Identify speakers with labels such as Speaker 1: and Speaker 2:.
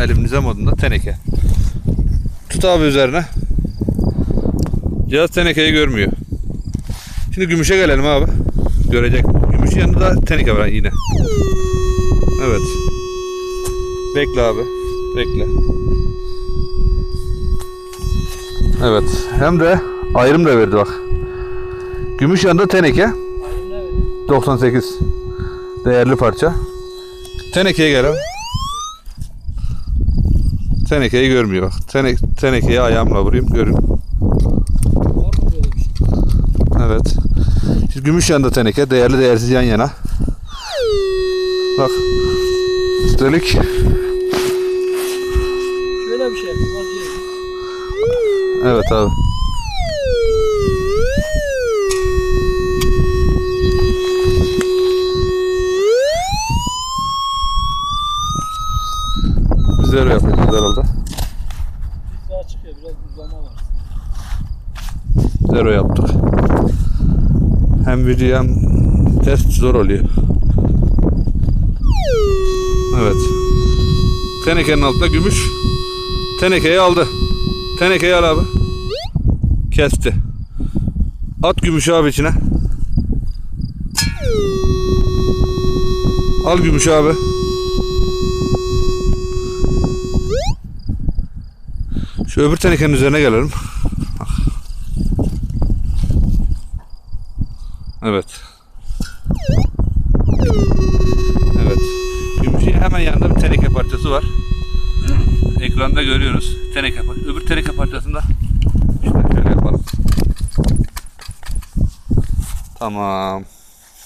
Speaker 1: Eliminize modunda teneke. Tut abi üzerine. Cihaz tenekeyi görmüyor. Şimdi gümüşe gelelim abi. Görecek. Gümüşün yanında da teneke var yine. Evet. Bekle abi. Bekle. Evet. Hem de ayrım da verdi bak. Gümüş yanında teneke. 98. Değerli parça. Tenekeye gel abi. Tenekeyi görmüyor bak. Tene, tenekeye ayağımla vurayım görün.
Speaker 2: Var mı böyle bir şey?
Speaker 1: Evet. Şimdi gümüş yanında teneke. Değerli değersiz yan yana. Bak. Üstelik
Speaker 2: Şöyle bir şey. Vazgeçtim.
Speaker 1: evet abi. Öyle yapacağız herhalde.
Speaker 2: Daha çıkıyor. Biraz uzama var.
Speaker 1: Zero yaptık. Hem video hem test zor oluyor. Evet. Tenekenin altında gümüş. Tenekeyi aldı. Tenekeyi al abi. Kesti. At gümüşü abi içine. Al gümüşü abi. Şu öbür tenekenin üzerine gelelim. Evet. Evet. Gümüşün hemen yanında bir teneke parçası var. Ekranda görüyoruz. Teneke Öbür teneke parçasında işte şöyle yapalım. Tamam.